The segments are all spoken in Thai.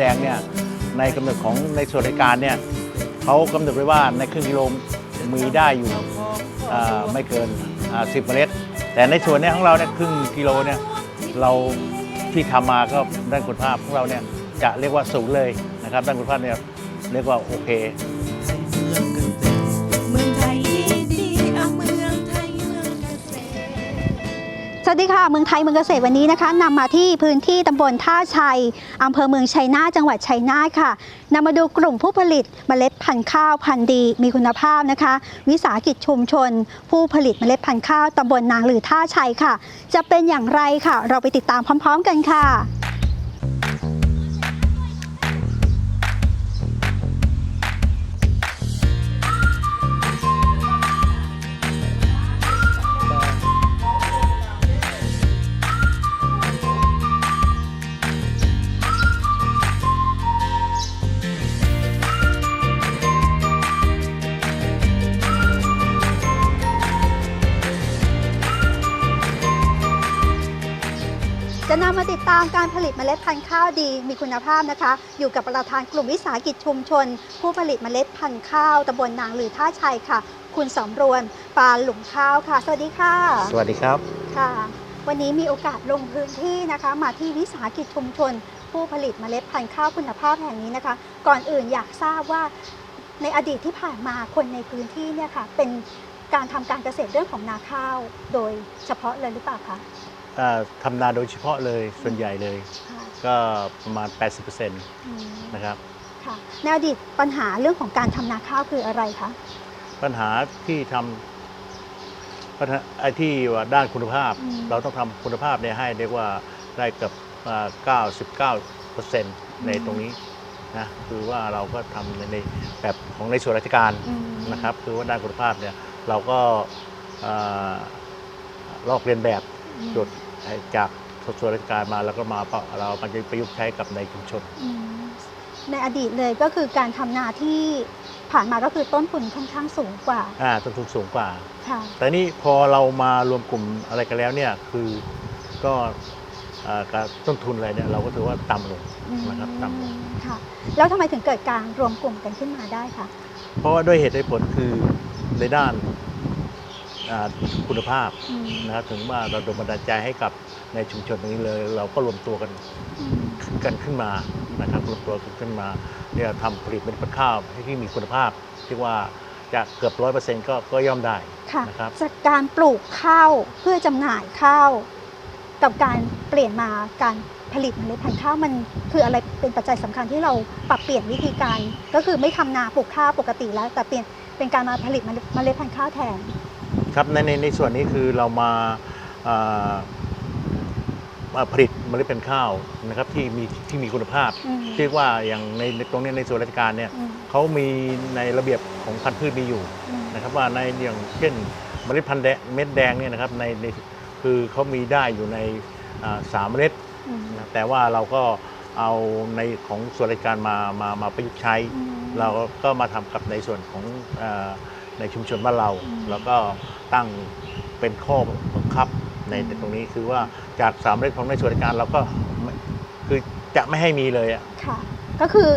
ดแดงเนี่ยในกำหนดของในส่วนรายการเนี่ยเขากำหนดไว้ว่าในครึ่งกิโลมีได้อยู่ไม่เกินอ่า10 เมล็ด แต่ในส่วนนี้ของเราเนี่ยครึ่งกิโลเนี่ยเราที่ทำมาก็ด้านคุณภาพของเราเนี่ยจะเรียกว่าสูงเลยนะครับด้านคุณภาพเนี่ยเรียกว่าโอเค วัสดีค่ะ เมืองไทยเมืองเกษตรวันนี้นะคะนำมาที่พื้นที่ตำบลท่าชัยอำเภอเมืองชัยนาทจังหวัดชัยนาทค่ะนำมาดูกลุ่มผู้ผลิตเมล็ดพันธุ์ข้าวพันธุ์ดี มีคุณภาพนะคะ วิสาหกิจชุมชน ผู้ผลิตเมล็ดพันธุ์ข้าวตำบลนางหรือท่าชัยค่ะ จะเป็นอย่างไรค่ะ เราไปติดตามพร้อม ๆ กันค่ะ การผลิตเมล็ดพันธุ์ข้าวดี มีคุณภาพนะคะ อยู่กับประธานกลุ่มวิสาหกิจชุมชน ผู้ผลิตเมล็ดพันธุ์ข้าวตำบลนางหรือท่าชัยค่ะ คุณสำรวนปานหลุมข้าวค่ะ สวัสดีค่ะ สวัสดีครับค่ะ วันนี้มีโอกาสลงพื้นที่นะคะ มาที่วิสาหกิจชุมชน ผู้ผลิตเมล็ดพันธุ์ข้าวคุณภาพแห่งนี้นะคะ ก่อนอื่นอยากทราบว่าในอดีตที่ผ่านมาคนในพื้นที่เนี่ยค่ะเป็นการทำการเกษตรเรื่องของนาข้าว โดยเฉพาะเลยหรือเปล่าคะอ่า ทำนาโดยเฉพาะเลยส่วนใหญ่เลยค่ะก็ประมาณ 80%นอืมะครับค่ะในอดีตปัญหาเรื่องของการทำนาข้าวคืออะไรคะ ปัญหาที่ทำปัญหาไอ้ที่ว่าด้านคุณภาพอืมเราต้องทำคุณภาพเนี่ยให้เรียกว่าได้เกับอ่า99%ในตรงนี้นะคือว่าเราก็ทำในในแบบของในส่วนราชการอืมนะครับ คือว่าด้านคุณภาพเนี่ยเราก็อ่าลอกเรียนแบบอืม จดจากส่วนราชการมาแล้วก็มาปะเรามันจะประยุกต์ใช้กับในชุมชนอืมในอดีตเลยก็คือการทำนาที่ผ่านมาก็คือต้นทุนค่อนข้างสูงกว่าอ่าต้นทุนสูงกว่าค่ะแต่นี่พอเรามารวมกลุ่มอะไรกันแล้วเนี่ยคือก็อ่าการต้นทุนอะไรเนี่ยเราก็ถือว่าต่ำลงอืมนะครับต่ำลงค่ะแล้วทำไมถึงเกิดการรวมกลุ่มกันขึ้นมาได้คะเพราะว่าด้วยเหตุด้วยผลคือในด้านอ่า คุณภาพอืมนะครับถึงว่าเราโดนบันดาลใจให้กับในชุมชนตรงนี้เลย เราก็รวมตัวกันอืมกันขึ้นมานะครับรวมตัวกันขึ้นมาเนี่ยทำผลิตเป็นพันธุ์ข้าวให้ที่มีคุณภาพที่ว่าจะเกือบร้อยเปอร์เซ็นต์ก็ก็ย่อมได้ค่ะนะครับจากการปลูกข้าวเพื่อจำหน่ายข้าว กับการเปลี่ยนมาการผลิตเมล็ดพันธุ์ข้าวมันคืออะไรเป็นปัจจัยสำคัญที่เราปรับเปลี่ยนวิธีการ ก็คือไม่ทำนาปลูกข้าวปกติแล้ว แต่เปลี่ยนเป็นการมาผลิตเมล็ดเมล็ดพันธุ์ข้าวแทน ครับในในในส่วนนี้คือเรามาอ่ามาผลิตเมล็ดพันธุ์ข้าวนะครับที่มีที่มีคุณภาพอืมเรียกว่าอย่างในในตรงนี้ในส่วนราชการเนี่ยอืมเขามีในระเบียบของพันธุ์พืชมีอยู่อืมนะครับว่าในอย่างเช่นเมล็ดพันธุ์แดงเม็ดแดงเนี่ยนะครับในในคือเขามีได้อยู่ในอ่าสามเมล็ดอืมนะแต่ว่าเราก็เอาในของส่วนราชการมามามาประยุกต์ใช้อืมเราก็มาทำกับในส่วนของเออ ในชุมชนบ้านเราอืมแล้วก็ตั้งเป็นข้อบังคับในอืมตรงนี้คือว่าจากสามเรื่องของในส่วนราชการเราก็ไม่คือจะไม่ให้มีเลยอะค่ะ ก็คือ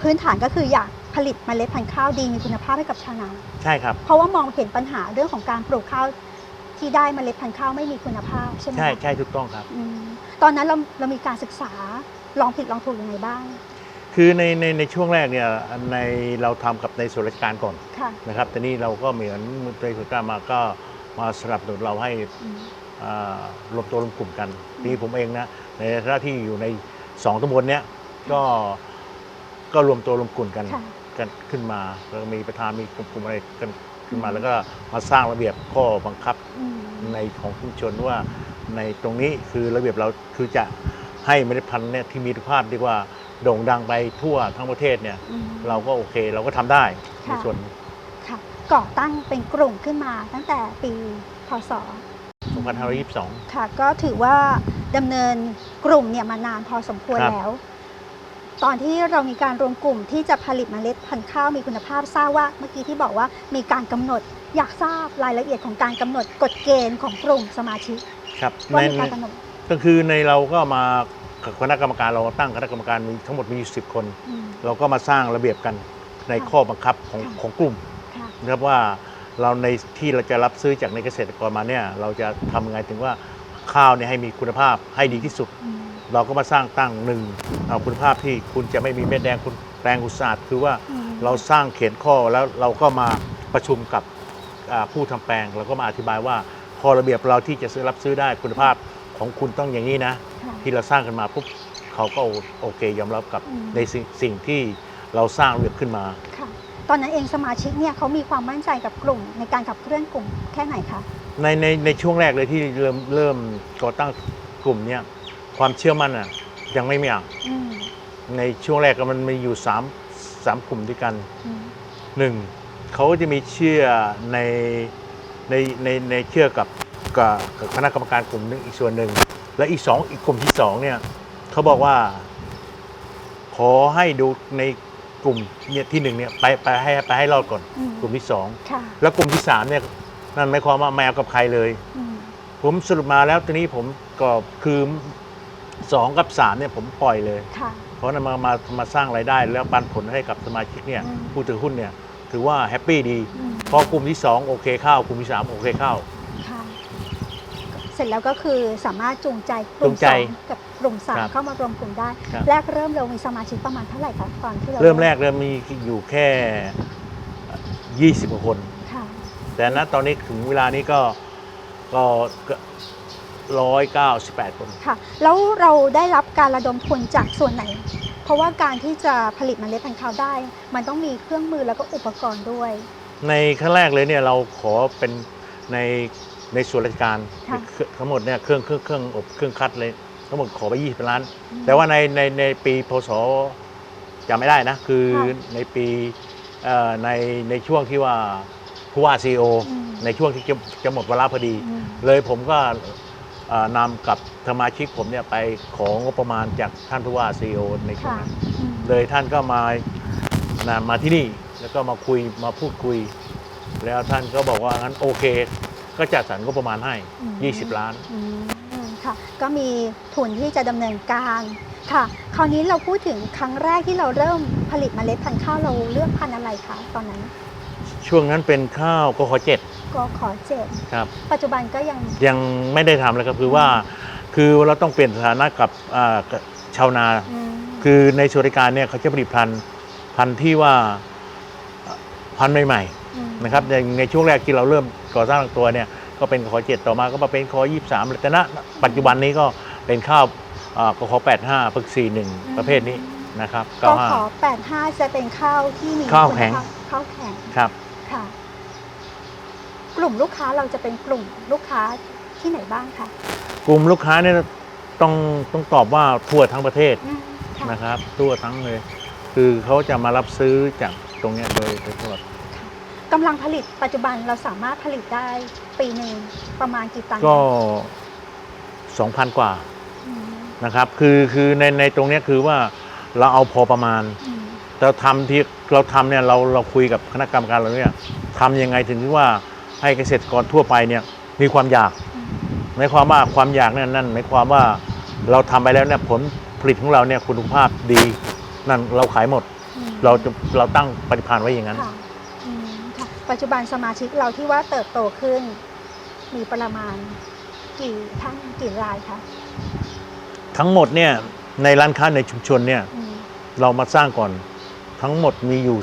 พื้นฐานก็คืออยากผลิตเมล็ดพันธุ์ข้าวดีมีคุณภาพให้กับชาวนาใช่ครับ เพราะว่ามองเห็นปัญหาเรื่องของการปลูกข้าวที่ได้เมล็ดพันธุ์ข้าวไม่มีคุณภาพใช่ไหมใช่คะใช่ถูกต้องครับอืมตอนนั้นเราเรามีการศึกษาลองผิดลองถูกยังไงบ้าง คือในในในช่วงแรกเนี่ยในเราทำกับในส่วนราชการก่อนค่ะนะครับแต่นี่เราก็เหมือนในส่วนราชการมาก็มาสนับสนุนเราให้อืมอ่ารวมตัวรวมกลุ่มกันปีผมเองนะในหน้าที่อยู่ในสองตำบลเนี้ยก็ก็รวมตัวรวมกลุ่มกันค่ะกันขึ้นมาแล้วก็มีประธานมีกลุ่มๆอะไรกันขึ้นมาแล้วก็มาสร้างระเบียบข้อบังคับอืมในของชุมชนว่าในตรงนี้คือระเบียบเราคือจะให้เมล็ดพันธุ์เนี่ยที่มีคุณภาพดีกว่า โด่งดังไปทั่วทั้งประเทศเนี่ย อืม เราก็โอเคเราก็ทำได้ในค่ะ ส่วน ค่ะก่อตั้งเป็นกลุ่มขึ้นมาตั้งแต่ปีพศ 2522 ค่ะ ก็ถือว่าดำเนินกลุ่มเนี่ยมานานพอสมควรครับ แล้ว ตอนที่เรามีการรวมกลุ่มที่จะผลิตเมล็ดพันธุ์ข้าวมีคุณภาพทราบว่า เมื่อกี้ที่บอกว่ามีการกำหนดอยากทราบรายละเอียดของการกำหนดกฎเกณฑ์ของกลุ่มสมาชิกครับว่าในมีการกำหนดก็คือในเราก็มา คณะกรรมการเราตั้งคณะกรรมการมีทั้งหมดมีอยู่สิบคน อืม เราก็มาสร้างระเบียบกันในค่ะข้อบังคับของค่ะ ของกลุ่มค่ะ นะครับว่าเราในที่เราจะรับซื้อจากในเกษตรกรมาเนี่ยเราจะทำยังไงถึงว่าข้าวเนี่ยให้มีคุณภาพให้ดีที่สุด อืม เราก็มาสร้างตั้งหนึ่งเอาคุณภาพที่คุณจะไม่มีเม็ดแดงคุณแปลงอุตสาหคือว่าอืม เราสร้างเขียนข้อแล้วเราก็มาประชุมกับอ่าผู้ทำแปลงเราก็มาอธิบายว่าข้อระเบียบเราที่จะซื้อรับซื้อได้คุณภาพของคุณต้องอย่างนี้นะค่ะ ที่เราสร้างกันมาปุ๊บเขาก็โอเคยอมรับกับอืม ในสิ่งสิ่งที่เราสร้างระเบียบขึ้นมา ค่ะ ตอนนั้นเองสมาชิกเนี่ยเขามีความมั่นใจกับกลุ่ม ในการขับเคลื่อนกลุ่มแค่ไหนคะ ในในในช่วงแรกเลยที่เริ่มเริ่มก่อตั้งกลุ่มเนี่ยความเชื่อมั่นอะยังไม่มีอะอืมในช่วงแรกก็มันมีอยู่3ามสามกลุ่มด้วยกัน อืมหนึ่งเขาจะมีเชื่อในในในในเชื่อกับกับกับคณะกรรมการกลุ่มหนึงอีกส่วนหนึ่ง และอีกสองอีกกลุ่มที่สองเนี่ยเขาบอกว่า ขอให้ดูในกลุ่มเนี่ยที่หนึ่งเนี่ยไปไปให้ไปให้รอดก่อน อืมกลุ่มที่สองค่ะแล้วกลุ่มที่สามเนี่ยนั่นหมายความว่าแมวกับใครเลย อืมผมสรุปมาแล้วตอนนี้ผมก็คือสองกับสามเนี่ยผมปล่อยเลย ค่ะ เพราะนั้นมามามาสร้างรายได้แล้วปันผลให้กับสมาชิกเนี่ยอืม ผู้ถือหุ้นเนี่ยถือว่าแฮปปี้ดี อืมพอกลุ่มที่ 2 โอเคเข้ากลุ่มที่ 3 โอเคเข้าค่ะ เสร็จแล้วก็คือสามารถจูงใจกจูลุ่มงใจสองกับกลุ่มสามครับเข้ามารวมกลุ่มได้ครับแรกเริ่มเรามีสมาชิกประมาณเท่าไหร่คะตอนที่เราเริ่มแรกเริ่มมีอยู่แค่ 20กว่าคนค่ะแต่ณตอนนี้ถึงเวลานี้ก็ก็ร้อยเก้าสิบแปดคนค่ะ แล้วเราได้รับการระดมทุนจากส่วนไหน เพราะว่าการที่จะผลิตเมล็ดพันธุ์ข้าวได้ มันต้องมีเครื่องมือแล้วก็อุปกรณ์ด้วย ในขั้นแรกเลยเนี่ยเราขอเป็นใน ในส่วนราชการค่ะทั้งหมดเนี่ยเครื่องเครื่องเครื่องอบเครื่องคัดเลยทั้งหมดขอไป20ล้าน อืมแต่ว่าในในในปีพศจำไม่ได้นะ คือค่ะในปีเอ่อในในช่วงที่ว่าผู้ว่าซีโออืม ในช่วงที่จะจะหมดเวลาพอดี อืมเลยผมก็เอ่อนำกับสมาชิกผมเนี่ยไปของงบประมาณจากท่านผู้ว่าซีโอในช่วงค่ะนั้น อืม เลยท่านก็มานะมาที่นี่แล้วก็มาคุยมาพูดคุย แล้วท่านก็บอกว่างั้นโอเค ก็จัดสรรงบประมาณให้อืม20 ล้านอืมค่ะ ก็มีทุนที่จะดำเนินการค่ะ คราวนี้เราพูดถึงครั้งแรกที่เราเริ่มผลิตเมล็ดพันธุ์ข้าวเราเลือกพันธุ์อะไรคะตอนนั้น ช่วงนั้นเป็นข้าวกขเจ็ดก็ขอเจ็ดครับ ปัจจุบันก็ยังยังไม่ได้ทำเลยครับคือว่า คือเราต้องเปลี่ยนสถานะกับอ่ากับชาวนาอืมคือในส่วนราชการเนี่ยเขาจะผลิตพันธุ์พันธุ์ที่ว่าพันธุ์ใหม่มๆ นะครับในในช่วงแรกที่เราเริ่มก่อสร้างตัวเนี่ยก็เป็นขอเจ็ดต่อมาก็มาเป็นขอยี่สามแต่ณปัจจุบันนี้ก็เป็นข้าวอ่ากขอแปดห้าปึกสี่หนึ่งประเภทนี้นะครับก็เก้าห้าขอ85จะเป็นข้าวที่มีข้าวแข็งคุณภพข้าวแข็งครับค่ะกลุ่มลูกค้าเราจะเป็นกลุ่มลูกค้าที่ไหนบ้างคะกลุ่มลูกค้าเนี่ยต้องต้องตอบว่าทั่วทั้งประเทศอืมค่ะนะครับ ทั่วทั้งเลย คือเขาจะมารับซื้อจากตรงเนี้ยโดยโดยตลอด กำลังผลิตปัจจุบันเราสามารถผลิตได้ปีหนึ่งประมาณกี่ตันก็2,000กว่าอืมนะครับ คือคือในในตรงเนี้ยคือว่าเราเอาพอประมาณ อืมเราทำที่เราทำเนี่ยเราเราคุยกับคณะกรรมการเราเนี่ยทำยังไงถึงที่ว่าให้เกษตรกรทั่วไปเนี่ยมีความอยากอืมหมายความว่าความอยากนั่นนั่นหมายความว่าเราทำไปแล้วเนี่ยผลผลิตของเราเนี่ยคุณภาพดี นั่นเราขายหมด อืมเราจะเราตั้งปฏิภาณไว้อย่างนั้น ค่ะอืมค่ะ ปัจจุบันสมาชิกเราที่ว่าเติบโตขึ้น มีประมาณกี่ท่านกี่รายคะทั้งหมดเนี่ยในร้านค้าในชุมชนเนี่ยอืมเรามาสร้างก่อนทั้งหมดมีอยู่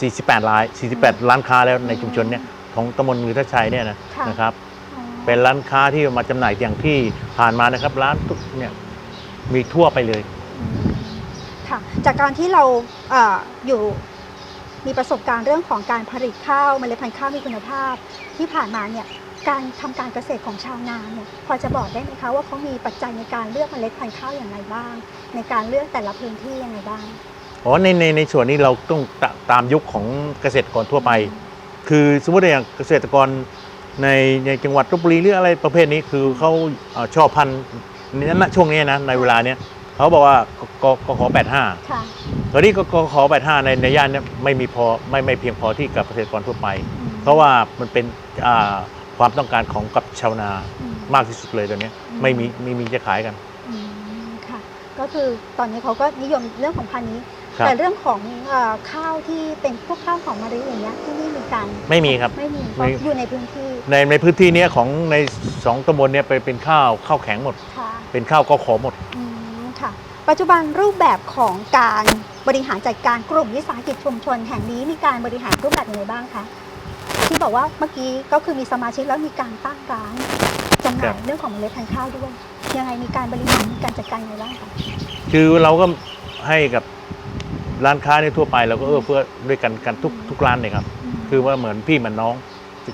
40 48ร้าน48 ร้านค้าแล้วในชุมชนเนี่ยของตำบลมือท่าชัยเนี่ยนะค่ะนะครับ อ๋อเป็นร้านค้าที่มาจำหน่ายอย่างที่ผ่านมานะครับ ร้านทุกเนี่ยมีทั่วไปเลย อืมค่ะ จากการที่เราเอออยู่ มีประสบการณ์เรื่องของการผลิตข้าวเมล็ดพันธุ์ข้าวมีคุณภาพ ที่ผ่านมาเนี่ยการทำการเกษตรของชาวนาเนี่ยพอจะบอกได้ไหมคะว่าเขามีปัจจัยในการเลือกเมล็ดพันธุ์ข้าวอย่างไรบ้าง ในการเลือกแต่ละพื้นที่ยังไงบ้างอ๋อในในในส่วนนี้เราต้องตตามยุคของเกษตรกรทั่วไป คือสมมติอย่างเกษตรกรในในจังหวัดลบบุรีหรืออะไรประเภทนี้คือเขาเอ่อชอบพันธุ์นี้ณช่วงนี้นะในเวลาเนี้ย เขาบอกว่ากกกขอ85ค่ะ ตอนนี้กกขอ85ในในย่านเนี้ยไม่มีพอไม่ไม่เพียงพอที่กับเกษตรกรทั่วไปอืมเพราะว่ามันเป็นอ่าความต้องการของกับชาวนาอืมมากที่สุดเลยตอนนี้อืม ไม่มีไม่มีจะขายกัน อืมค่ะ ก็คือตอนนี้เขาก็นิยมเรื่องของพันธุ์นี้ ครับ แต่เรื่องของเออข้าวที่เป็นพวกข้าวของมะลิอย่างเงี้ยที่นี่มีการไม่มีครับ ไม่มีไม่เพราะอยู่ในพื้นที่ในในพื้นที่เนี้ยของในสองตำบลเนี่ยไปเป็นข้าวข้าวแข็งหมด ค่ะเป็นข้าวก็ขอหมด อืมค่ะ ปัจจุบันรูปแบบของการบริหารจัดการกลุ่มวิสาหกิจชุมชน แห่งนี้มีการบริหารรูปแบบยังไงบ้างคะที่บอกว่าเมื่อกี้ก็คือมีสมาชิกแล้วมีการตั้งร้านจำหครัน่ายบ เรื่องของเมล็ดพันธุ์ข้าวด้วย ยังไงมีการบริหารมีการจัดการยังไงบ้างคะคือเราก็ให้กับร้านค้าในทั่วไปเราก็เอื้อเฟื้อด้วยกันกันทุกทุกร้านเลยครับมคือว่าเหมือนพี่เหมือนน้อง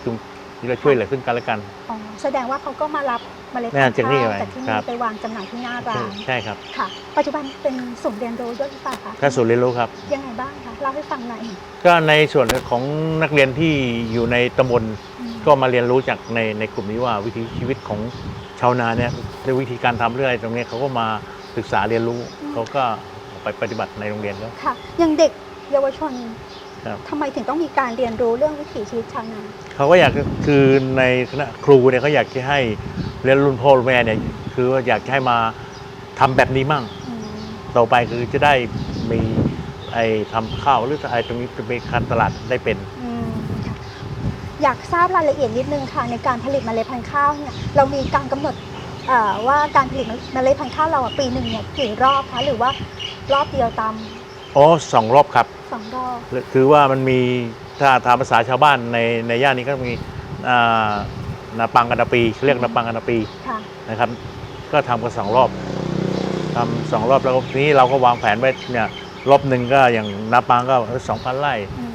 จุงที่เราช่วยเหลือซึ่งกันและกันอ๋อแสดงว่าเขาก็มารับ เมล็ดแน่พันธุ์จากนี่ข้าวไปจากที่ครันี่บไปวางจำหน่ายที่หน้าร้าใช่นใช่ครับค่ะ ปัจจุบันเป็นศูนย์เรียนรู้ด้วยหรือเปล่าคะถ้าศูนย์เรียนรู้ครับ ยังไงบ้างคะเล่าให้ฟังหน่อยก็ในส่วนของนักเรียนที่อยู่ในตำบลอืมก็มาเรียนรู้จากในในกลุ่มนี้ว่าวิถีชีวิตของชาวนาเนี่ยในวิธีการทำเรื่องอะไรตรงนี้เขาก็มาศึกษาเรียนรู้เขาก็เอาไปปฏิบัติในโรงเรียนแล้วค่ะอย่างเด็กเยาวชน ครับ ทำไมถึงต้องมีการเรียนรู้เรื่องวิถีชีวิตชาวนาเขาก็อยากคือในคณะครูเนี่ยเขาอยากจะให้เรียนรุ่นพ่อรุ่นแม่เนี่ยคือว่าอยากจะให้มาทำแบบนี้มั่ง อืมต่อไปคือจะได้มีไอ้ทำข้าวหรืออะไรตรงนี้จะมีการตลาดได้เป็น อืมค่ะอยากทราบรายละเอียดนิดนึงค่ะในการผลิตเมล็ดพันธุ์ข้าวเนี่ยเรามีการกำหนดเอ่อว่าการผลิตเมล็ดพันธุ์ข้าวเราอะปีหนึ่งเนี่ยกี่รอบคะหรือว่ารอบเดียวตาม อ๋อสองรอบครับ สองรอบคือว่ามันมีถ้าตามภาษาชาวบ้านในในย่านนี้ก็มีอ่านาปังกันนาปีเขาเรียกนาปังกันนาปีค่ะนะครับ ก็ทำกันสองรอบทำสองรอบแล้วก็ทีนี้เราก็วางแผนไว้เนี่ยรอบหนึ่งก็อย่างนาปังก็สองพันไร่อืม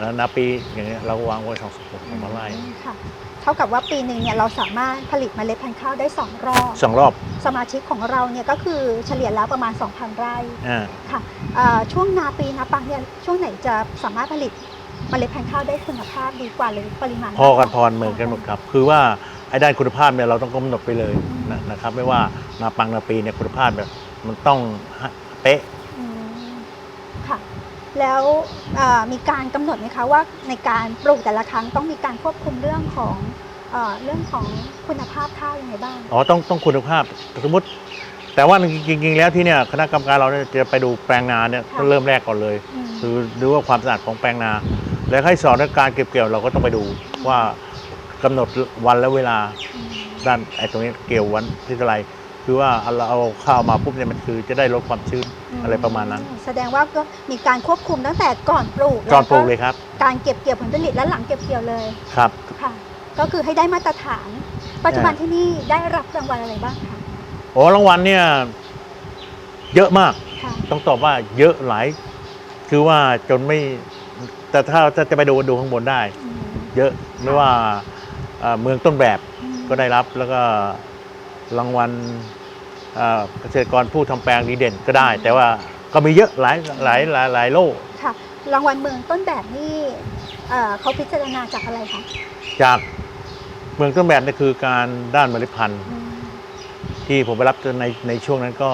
แล้วนาปีอย่างเงี้ยเราก็วางไว้สองสองพันไร่ ค่ะเท่ากับว่าปีหนึ่งเนี่ยเราสามารถผลิตเมล็ดพันธุ์ข้าวได้สองรอบสองรอบ สมาชิกของเราเนี่ยก็คือเฉลี่ยแล้วประมาณ 2,000 ไร่อ่าค่ะเอ่อช่วงนาปีนาปังเนี่ยช่วงไหนจะสามารถผลิตเมล็ดพันธุ์ข้าวได้คุณภาพดีกว่าหรือปริมาณ พอกันพอเหมือนกันหมดครับ คือว่าไอ้ด้านคุณภาพเนี่ยเราต้องกำหนดไปเลยนะนะครับ ไม่ว่านาปังนาปีเนี่ยคุณภาพแบบมันต้องเป๊ะอืมค่ะ แล้วเอ่อมีการกำหนดไหมคะว่าในการปลูกแต่ละครั้งต้องมีการควบคุมเรื่องของเอ่อเรื่องของคุณภาพข้าวยังไงบ้าง อ๋อต้องต้องคุณภาพสมมติ แต่ว่าจริงๆแล้วที่เนี่ยคณะกรรมการเราเนี่ยจะไปดูแปลงนาเนี่ยค่ะต้องเริ่มแรกก่อนเลยอืมคือดูว่าความสะอาดของแปลงนา แล้วให้สอนเรื่องการเก็บเกี่ยวเราก็ต้องไปดูว่ากำหนดวันและเวลามด้านไอ้ตรงนี้เกี่ยววันที่เท่าไหร คือว่าเราเอาข้าวมาปุ๊บเนี่ยมันคือจะได้ลดความชื้นอะไรประมาณนั้น แสดงว่าก็มีการควบคุมตั้งแต่ก่อนปลูกก่อนปลูกแวเลยครับ การเก็บเกี่ยวผลผลิตและหลังเก็บเกี่ยวเลยครับค่ะ ก็คือให้ได้มาตรฐาน ปัจจุบันอ่าที่นี่ได้รับรางวัลอะไรบ้างคะโอ้รางวัลเนี่ยเยอะมากค่ะต้องตอบว่าเยอะหลาย คือว่าจนไม่แต่ถ้าถ้าจะไปดูดูข้างบนได้อืมเยอะไม่ว่าเอ่อเมืองต้นแบบอืมก็ได้รับแล้วก็ รางวัลเอ่อเกษตรกรผู้ทำแปลงดีเด่นก็ได้ แต่ว่าก็มีเยอะหลายหลายหลายหลายโลกค่ะรางวัลเมืองต้นแบบนี่เอ่อเขาพิจารณาจากอะไรคะจากเมืองต้นแบบนี่คือการด้านเมล็ดพันธุ์อืมที่ผมไปรับในในช่วงนั้นก็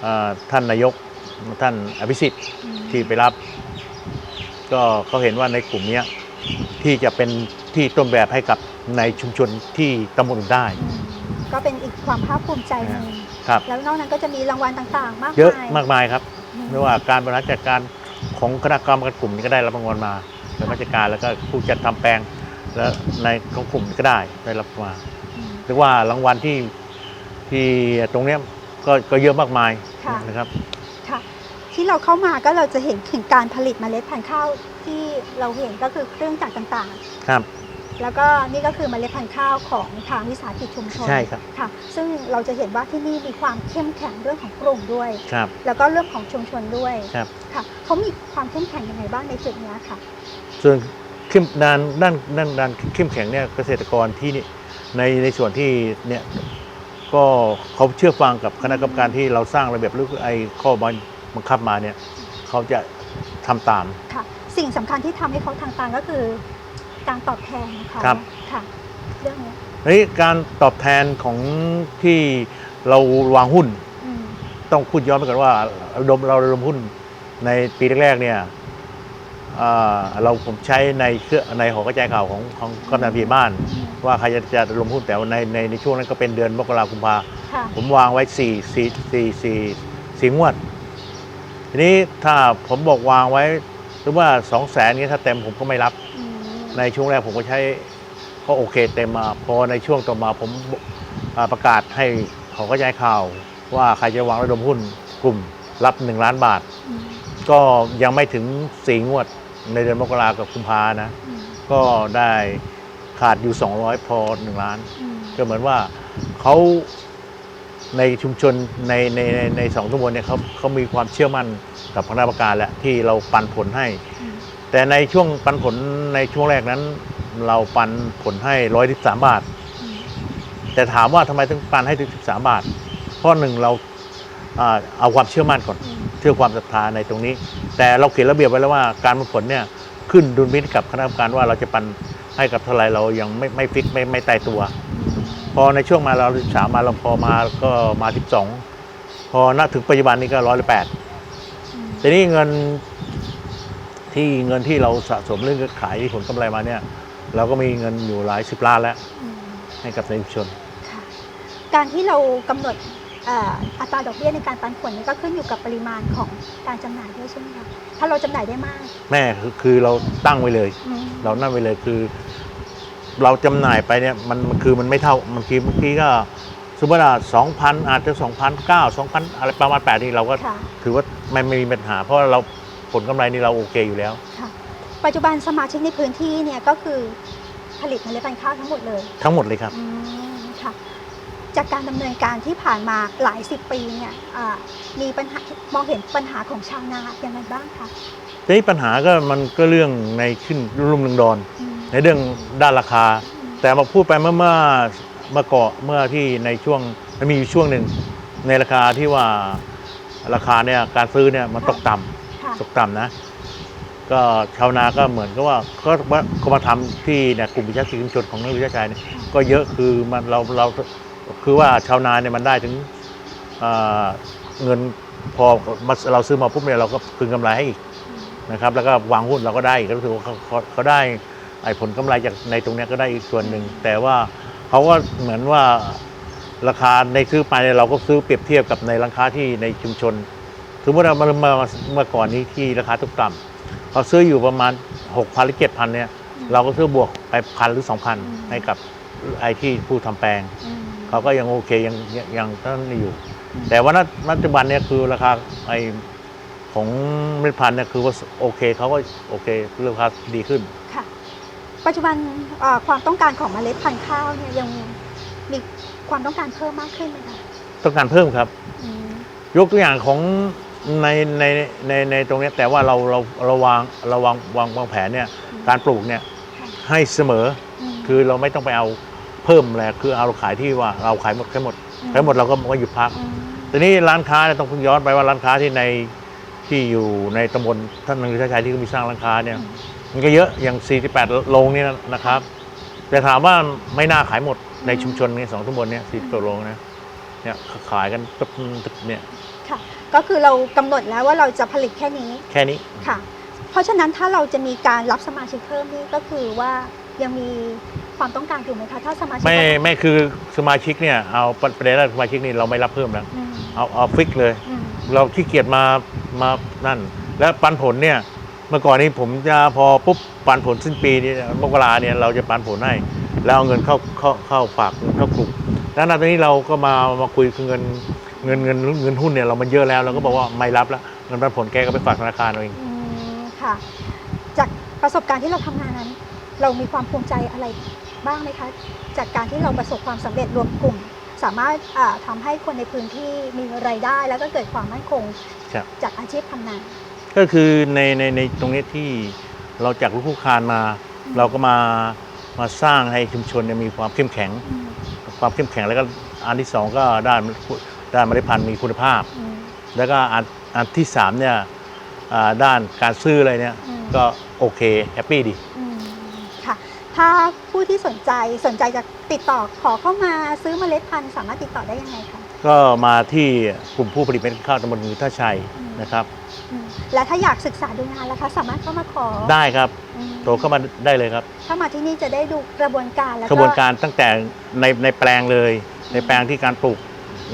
เอ่อท่านนายกท่านอภิสิทธิ์อืมที่ไปรับ ก็เขาเห็นว่าในกลุ่มเนี้ยที่จะเป็นที่ต้นแบบให้กับในชุมชนที่ตำบลอื่นได้อืม ก็เป็นอีกความภาคภูมิใจหนึ่งครับ แล้วนอกนั้นก็จะมีรางวัลต่างๆ มากเยอะมายมากมายครับอืไม่ว่าการบริหารจัดการของคณะกรรมการกลุ่มนี้ก็ได้รับรางวัลมาเป็นราชการแล้วก็ผู้จัดทำแปลง และในของกลุ่มก็ได้ได้รับมาอืม เรียกว่ารางวัลที่ที่ตรงเนี้ยก็ก็เยอะมากมายค่ะ นะครับ ค่ะ ที่เราเข้ามาก็เราจะเห็นถึงการผลิตเมล็ดพันธุ์ข้าวที่เราเห็นก็คือเครื่องจักรต่างๆครับ แล้วก็นี่ก็คือเมล็ดพันธุ์ข้าวของทางวิสาหกิจชุมชนใช่ครับค่ะ ซึ่งเราจะเห็นว่าที่นี่มีความเข้มแข็งเรื่องของกลุ่มด้วย ครับ แล้วก็เรื่องของชุมชนด้วยครับ ค่ะเขามีความเข้มแข็งยังไงบ้างในจุดเนี้ยค่ะ ส่วนเข้มด้านด้านด้านด้านเข้มแข็งเนี่ยเกษตรกรที่นี่ในในส่วนที่เนี่ยก็เขาเชื่อฟังกับคณะกรรมการที่เราสร้างระเบียบหรือไอ้ข้อบังคับมาเนี่ยเขาจะทำตาม ค่ะ สิ่งสำคัญที่ทำให้เขาทางตามก็คือ การตอบแทนของเขาครับ ค่ะเรื่องเนี้ยเฮ้ยการตอบแทนของที่เราวางหุ้น อืมต้องพูดย้อนไปก่อนว่าเราระดมเราระดมหุ้นในปีแรกๆเนี่ยอ่าเราผมใช้ในเครือในหอกระจายข่าวของของกำนันผู้ใหญ่บ้านว่าใครจะจะลงหุ้นแต่ว่าในในในช่วงนั้นก็เป็นเดือนมกราคมกุมภา ค่ะผมวางไว้สี่สี่สี่สี่สี่งวด ทีนี้ถ้าผมบอกวางไว้หรือว่าสองแสนนี้ถ้าเต็มผมก็ไม่รับอืม ในช่วงแรกผมก็ใช้ก็โอเคเต็มมาพอในช่วงต่อมาผมอ่าประกาศให้เขอกระจายข่าว ว่าใครจะวางระดมหุ้นกลุ่มรับ 1 ล้านบาทอืมก็ยังไม่ถึงสี่งวดในเดือนมกรากับกุมภานะอืมก็ได้ขาดอยู่ 200 พอ 1 ล้านอืมก็เหมือนว่าเขาในชุมชนในในในในสองตำบลเนี่ยเขาเขามีความเชื่อมั่นกับคณะกรรมการแหละที่เราปันผลให้อืม แต่ในช่วงปันผลในช่วงแรกนั้น เราปันผลให้ร้อยสิบสามบาทอืมแต่ถามว่าทำไมถึงปันให้ถึงสิบสามบาท เพราะหนึ่งเราอ่าเอาความเชื่อมั่นก่อนอืมเชื่อความศรัทธาในตรงนี้ แต่เราเขียนระเบียบไว้แล้วว่าการปันผลเนี่ยขึ้นดุลพินิจกับคณะกรรมการว่าเราจะปันให้กับเท่าไหรเรายังไม่ไม่ฟิกไม่ไม่ตายตัว พอในช่วงมาเราสามมาเราพอมาก็มาที่สองพอณถึงปัจจุบันนี้ก็ร้อยละแปดอืมทีนี้เงิน ที่เงินที่เราสะสมเรื่องขายผลกำไรมาเนี่ย เราก็มีเงินอยู่หลายสิบล้านแล้ว อืมให้กับในชุมชน ค่ะการที่เรากำหนดเอ่ออัตราดอกเบี้ยในการปันผลนี่ก็ขึ้นอยู่กับปริมาณของการจำหน่ายด้วยใช่ไหมคะถ้าเราจำหน่ายได้มากแม่คือคือเราตั้งไว้เลย อืมเรานั่นไว้เลยคือ เราจำหน่ายไปเนี่ยมันมันคือมันไม่เท่าบางทีบางทีก็สมมติว่าสองพันอาจจะสองพันเก้าสองพันอะไรประมาณแปดนี่เราก็ค่ะถือว่าไม่ไม่มีปัญหา เพราะเรา ผลกำไรนี่เราโอเคอยู่แล้ว ค่ะ ปัจจุบันสมาชิกในพื้นที่เนี่ยก็คือผลิตเมล็ดพันธุ์ข้าวทั้งหมดเลยทั้งหมดเลยครับ อืมค่ะ จากการดำเนินการที่ผ่านมาหลายสิบปีเนี่ยอ่ามีปัญหามองเห็นปัญหาของชาวนาอย่างไรบ้างคะทีนี้ปัญหาก็มันก็เรื่องในขึ้นรุ่มเรืองดอน อืมในเรื่องด้านราคา อืมแต่มาพูดไปเมื่อเมื่อเมื่อเกาะเมื่อที่ในช่วงมันมีอยู่ช่วงหนึ่งในราคาที่ว่าราคาเนี่ยการซื้อเนี่ยมันตกต่ำค่ะ ตกต่ำนะ ก็ชาวนาก็เหมือนกับว่าก็ว่าก็มาทำที่เนี่ยกลุ่มวิชาชีพชุมชนของนักวิชาการเนี่ยก็เยอะคือมันเราเราคือว่าชาวนาเนี่ยมันได้ถึงเอ่อเงินพอมาเราซื้อมาปุ๊บเนี่ยเราก็คืนกำไรให้อีกอืมนะครับ แล้วก็วางหุ้นเราก็ได้อีกก็รู้สึกว่าเขาเขาเขาได้ไอ้ผลกำไรจากในตรงเนี้ยก็ได้อีกส่วนหนึ่ง แต่ว่าเขาก็เหมือนว่าราคาในซื้อไปเนี่ยเราก็ซื้อเปรียบเทียบกับในร้านค้าที่ในชุมชน สมมติเราเมื่อเมื่อเมื่อก่อนนี้ที่ราคาตกต่ำเขาซื้ออยู่ประมาณ 6,000หรือ7,000เนี่ยเราก็ซื้อบวกไปพันหรือ 2,000 ให้กับไอ้ที่ผู้ทำแปลงอืมเขาก็ยังโอเคยังยังยังนั่นอยู่ แต่ว่าณปัจจุบันเนี่ยคือราคาไอ้ของเมล็ดพันธุ์เนี่ยคือว่าโอเคเขาก็โอเคราคาดีขึ้นค่ะปัจจุบันเอ่อความต้องการของเมล็ดพันธุ์ข้าวเนี่ยยังมีความต้องการเพิ่มมากขึ้นไหมคะต้องการเพิ่มครับอืมยกตัวอย่างของ ในในในในตรงเนี้ยแต่ว่าเราเราเราวางเราวางวางวางแผนเนี่ยการปลูกเนี่ยค่ะให้เสมอม คือเราไม่ต้องไปเอาเพิ่มอะไรคือเอาขายที่ว่าเราขายหมดแค่หมดอืม ขายหมดเราก็ก็หยุดพัก อืมทีนี้ร้านค้าเนี่ยต้องย้อนไปว่าร้านค้าที่ในที่อยู่ในตำบลท่านนังชัยที่เขามีสร้างร้านค้าเนี่ยมันก็เยอะอย่าง 48 โรงนี่นะครับ แต่ถามว่าไม่น่าขายหมดในชุมชนนี้สองตำบลเนี่ย48โรงนะเนี่ยขายกันตึ๊บตึ๊บเนี่ยค่ะ ก็คือเรากำหนดแล้วว่าเราจะผลิตแค่นี้แค่นี้ ค่ะ เพราะฉะนั้นถ้าเราจะมีการรับสมาชิกเพิ่มนี่ก็คือว่ายังมีความต้องการอยู่ไหมคะถ้าสมาชิกไม่ไม่คือสมาชิกเนี่ยเอาประเด็นแรกสมาชิกนี่เราไม่รับเพิ่มแล้วอืมเอาเอาฟิกเลย อืมเราขี้เกียจมามานั่น แล้วปันผลเนี่ยเมื่อก่อนนี้ผมจะพอปุ๊บปันผลสิ้นปีนี่มกราเนี่ยเราจะปันผลให้แล้วเอาเงินเข้าเข้าเข้าฝากเงินเข้ากลุ่มแล้วตอนนี้เราก็มามาคุยคือเงิน เงินเงินเงินหุ้นเนี่ยเรามันเยอะแล้วเราก็บอกว่าไม่รับแล้วเงินปันผลแกก็ไปฝากธนาคารเอาเองอืมค่ะ จากประสบการณ์ที่เราทำงานนั้น เรามีความภูมิใจอะไรบ้างไหมคะ จากการที่เราประสบความสำเร็จรวมกลุ่ม สามารถอ่าทำาให้คนในพื้นที่มีรายได้ แล้วก็เกิดความมั่นคงครับ จากอาชีพทำนา ก็คือในในในตรงนี้ที่เราจากลูกผู้คานมาเราก็มามาสร้างให้ชุมชนเนี่ยมีความเข้มแข็ง อืม ความเข้มแข็งแล้วก็อันที่สองก็ด้าน ด้านเมล็ดพันธุ์มีคุณภาพอืมแล้วก็อันอันที่สามเนี่ยอ่าด้านการซื้ออะไรเนี่ยอืมก็โอเคแฮปปี้ดีอืมค่ะ ถ้าผู้ที่สนใจสนใจจะติดต่อขอเข้ามาซื้อเมล็ดพันธุ์สามารถติดต่อได้ยังไงคะก็มาที่กลุ่มผู้ผลิตเม็ดข้าวตำบลมือท่าชัยอืมนะครับอืมและถ้าอยากศึกษาดูงานล่ะคะ สามารถเข้ามาขอได้ครับอืมโทรเข้ามาได้เลยครับเข้ามาที่นี่จะได้ดูกระบวนการแล้วกระบวนการตั้งแต่ในในแปลงเลย ในแปลงที่การปลูก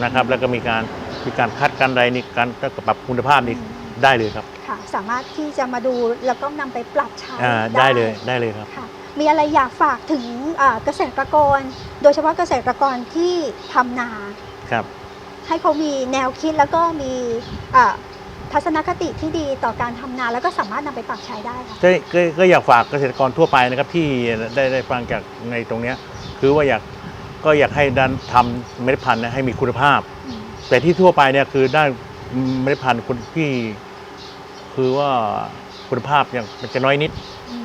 นะครับ แล้วก็มีการมีการคัดการใดนี่การปรับคุณภาพนี่ได้เลยครับค่ะสามารถที่จะมาดูแล้วก็นำไปปรับใช้อ่าได้เลยได้เลยครับ ค่ะมีอะไรอยากฝากถึงอ่าเกษตรกร โดยเฉพาะเกษตรกรที่ทำนา ครับ ให้เขามีแนวคิดแล้วก็มีอ่าทัศนคติที่ดีต่อการทำนา แล้วก็สามารถนำไปปรับใช้ได้ค่ะ ก็ก็ก็อยากฝากเกษตรกรทั่วไปนะครับที่ได้ได้ฟังจากในตรงเนี้ยคือว่าอยาก ก็อยากให้ด้านทำเมล็ดพันธุ์เนี่ยให้มีคุณภาพอืมแต่ที่ทั่วไปเนี่ยคือด้านเมล็ดพันธุ์คุณที่คือว่าคุณภาพยังมันจะน้อยนิด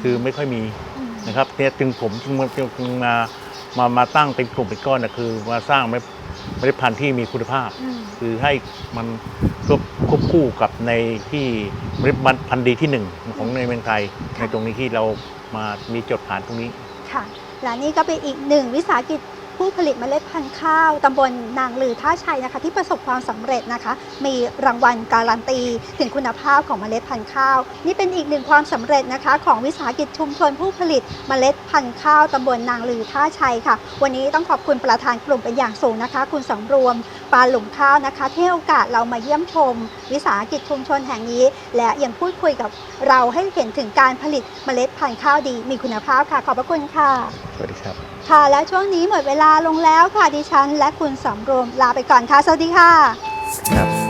คือไม่ค่อยมีมนะครับเนี่ยจึงผมจึงมาจึงมามามาตั้งเป็นกลุ่มเป็นก้อนนะคือมาสร้างเมล็ดเมล็ดพันธุ์ที่มีคุณภาพอืมคือให้มันควบควบคู่กับในที่เมล็ดพันธุ์ดีที่หนึ่งของในเมืองไทยในตรงนี้ที่เรามามีจดผ่านตรงนี้ค่ะและนี่ก็เป็นอีกหนึ่งวิสาหกิจ ผู้ผลิตเมล็ดพันธุ์ข้าวตำบลนางลือท่าชัยนะคะ ที่ประสบความสำเร็จนะคะ มีรางวัลการันตี ถึงคุณภาพของเมล็ดพันธุ์ข้าว นี่เป็นอีกหนึ่งความสำเร็จนะคะ ของวิสาหกิจชุมชนผู้ผลิตเมล็ดพันธุ์ข้าวตำบลนางลือท่าชัยค่ะ วันนี้ต้องขอบคุณประธานกลุ่มเป็นอย่างสูงนะคะ คุณสำรวมปาหลุมข้าวนะคะที่ให้โอกาสเรามาเยี่ยมชม วิสาหกิจชุมชนแห่งนี้ และยังพูดคุยกับเราให้เห็นถึงการผลิตเมล็ดพันธุ์ข้าวดีมีคุณภาพค่ะ ขอบพระคุณค่ะสวัสดีครับ ค่ะ และช่วงนี้หมดเวลาลงแล้วค่ะดิฉัน และคุณสำรวมลาไปก่อนค่ะ สวัสดีค่ะ ครับ